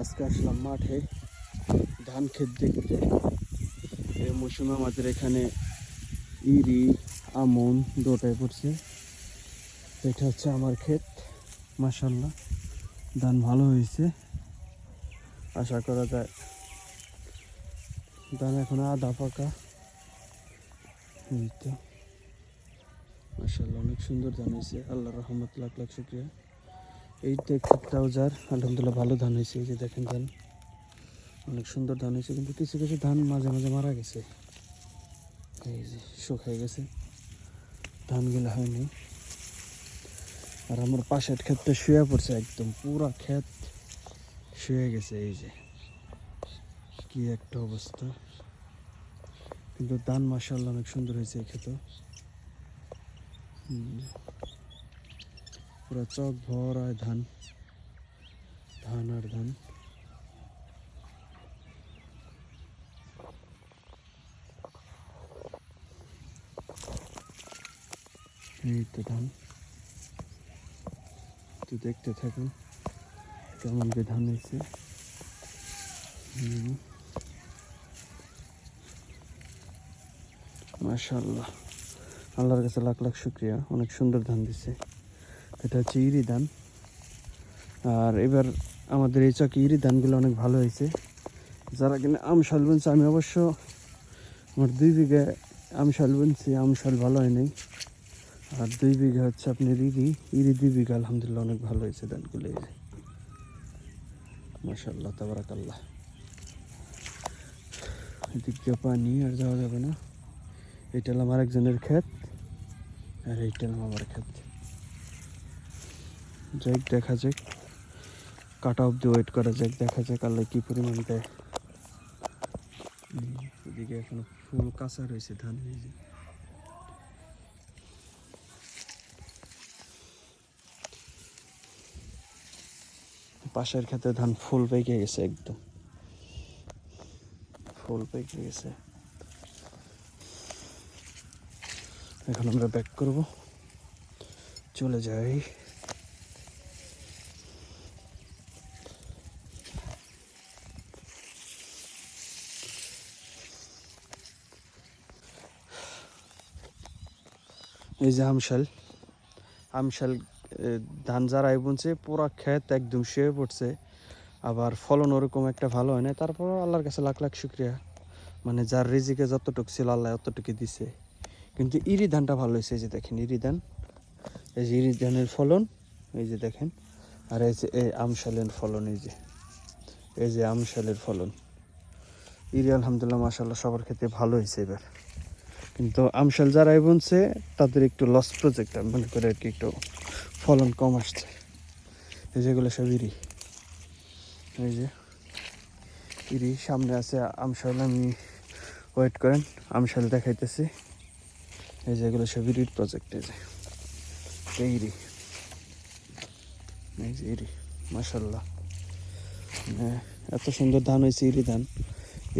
আজকে আসলাম মাঠে, ধান ক্ষেত দেখতে। এই মৌসুমে আমাদের এখানে ইরি, আমন দুটাই পড়ছে। এটা হচ্ছে আমার ক্ষেত মাসাল্লাহ ধান ভালো হয়েছে। আশা করা যায় ধান এখন আধা পাকা। এই তো। মাসাল্লাহ অনেক সুন্দর ধান হয়েছে। আল্লাহ রহমত লাখ লাখ শুক্রিয়া। এই তো একটু যার আলহামদুলিল্লাহ ভালো ধান হয়েছে, এই যে দেখেন ধান। অনেক সুন্দর ধান হয়েছে, কিন্তু কিছু কিছু ধান মাঝে মাঝে মারা গেছে। এই যে শুকায় গেছে। ধানগুলো হয়নি। আর আমার পাশের ক্ষেতটা শুয়ে পড়ছে একদম, পুরা ক্ষেত শুয়ে গেছে, এই যে। কি একটা অবস্থা। কিন্তু ধান মাসাল্লাহ অনেক সুন্দর হয়েছে এই ক্ষেত। পুরো চক ভরায় ধান ধান আর ধান। ধান। তো দেখতে থাকুন কেমন যে ধান হয়েছে। মাশাল্লাহ আল্লাহর কাছে লাখ লাখ শুক্রিয়া। অনেক সুন্দর ধান দিছে। এটা হচ্ছে ইরি ধান। আর এবার আমাদের এই চকে ইরি ধানগুলো অনেক ভালো হয়েছে। যারা কিনা আমশাল বুনছে, আমি অবশ্য আমার দুই বিঘা আমশাল বুনছি আমশাল ভালো হয় নাই। আর দুই বিঘা হচ্ছে আপনার ইরি ইরি দুই বিঘা, আলহামদুলিল্লাহ অনেক ভালো হয়েছে ধানগুলো মাসাল্লাহ তাবারাকাল্লাহ। এদিক দিয়ে পানি আর যাওয়া যাবে না। এটা হলাম আরেকজনের ক্ষেত, আর এইটা হলাম আমার ক্ষেত। যাক, দেখা যাক। কাটা অব্দি ওয়েট করা যাক, দেখা যাক আল্লাহ কি পরিমাণ দেয়। এদিকে এখনও ফুল কাঁচা রয়েছে ধান, এই পাশের ক্ষেতে ধান ফুল পেকে গেছে একদম। ফুল পেকে গেছে। এখন আমরা ব্যাক করব। চলে যাই। এই যে আমশাল আমশাল ধান যারাই বুনছে, পুরা ক্ষেত একদম শুয়ে পড়ছে। আবার ফলন ওরকম একটা ভালো হয় না তারপর আল্লাহর কাছে লাখ লাখ শুক্রিয়া। মানে যার রিজিকে যতটুকু ছিল আল্লাহ অতটুকু দিছে। কিন্তু ইরি ধানটা ভালো হয়েছে, এই যে দেখেন ইরি ধান। এই যে ইরি ধানের ফলন, এই যে দেখেন। আর এই যে এই আমশালের ফলন, এই যে। এই যে আমশালের ফলন। ইরি আলহামদুলিল্লাহ মাসাল্লাহ সবার ক্ষেত্রে ভালো হয়েছে এবার। কিন্তু আমশাল যারাই বুনছে, তাদের একটু লস প্রজেক্ট আমি মনে করি আর কি একটু ফলন কম আসছে। এই যেগুলো সব ইরি। এই যে ইরি, সামনে আছে আমশাল, আমি ওয়েট করেন, আমশাল দেখাইতেছি। এই যেগুলো সব ইরির প্রজেক্ট এই যে। ইরি। এই যে ইরি মাসাল্লাহ মানে এত সুন্দর ধান হয়েছে ইরি ধান।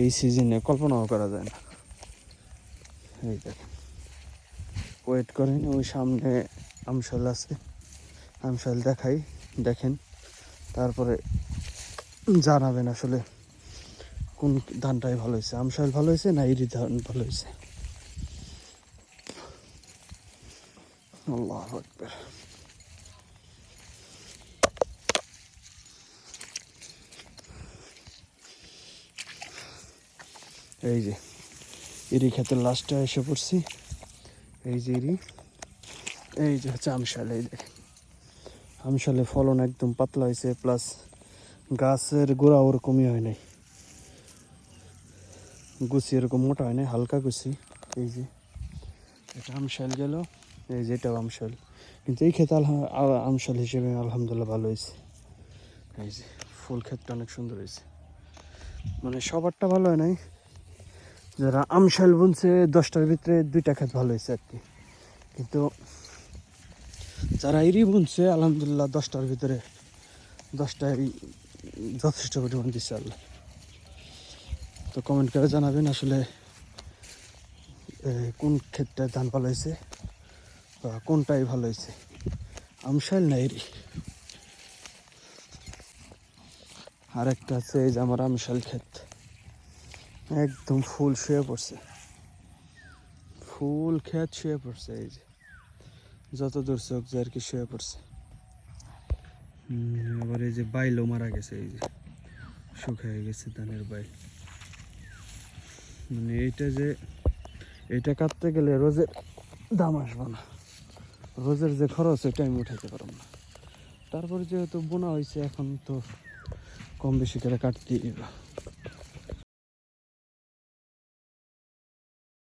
এই সিজনে কল্পনাও করা যায় না। এই দেখেন। ওয়েট করেন, ওই সামনে আমশাল আছে। আমশাল দেখাই, দেখেন। তারপরে জানাবেন আসলে কোন ধানটাই ভালো হয়েছে। আমশাল ভালো হয়েছে না ইরি ধান ভালো হয়েছে? এই যে। ইরি ক্ষেতের লাস্টে এসে পড়ছি। এই যে ইরি, এই যে হচ্ছে আমশাল, এই দেখেন। আমশালে ফলন একদম পাতলা হয়েছে, প্লাস গাছের গোড়া ওরকমই হয় নাই। গুছি এরকম মোটা হয় নাই, হালকা গুছি এই যে এটা আমশাল গেল, এই যে এটাও আমশাল। কিন্তু এই আলহা- আমশাল হিসেবে আলহামদুলিল্লাহ ভালো হয়েছে। এই যে ফুল ক্ষেতটা অনেক সুন্দর হয়েছে। মানে সবারটা ভালো হয় নাই যারা আমশাল বুনছে, দশটার ভিতরে দুইটা ক্ষেত ভালো হয়েছে আর কি। কিন্তু যারা ইরি বুনছে, আলহামদুলিল্লাহ দশটার ভিতরে দশটায় যথেষ্ট পরিমাণ দিচ্ছে আল্লাহ। তো কমেন্ট করে জানাবেন আসলে কোন ক্ষেতটায় ধান ভালো হয়েছে বা কোনটাই ভালো হয়েছে। আমশাল না ইরি? আর একটা আছে, এই যে আমার আমশাল ক্ষেত। একদম ফুল শুয়ে পড়ছে। ফুল ক্ষেত শুয়ে পড়ছে, এই যে। যত দূর চোখ যে আর কি শুয়ে পড়ছে। আবার এই যে বাইলও মারা গেছে, এই যে। শুকিয়ে গেছে ধানের বাইল মানে এইটা যে এটা কাটতে গেলে রোজের দাম আসবে না। রোজের যে খরচ এটা আমি উঠাইতে পারব না। তারপরে যেহেতু বোনা হয়েছে এখন তো কম বেশি করে কাটতেই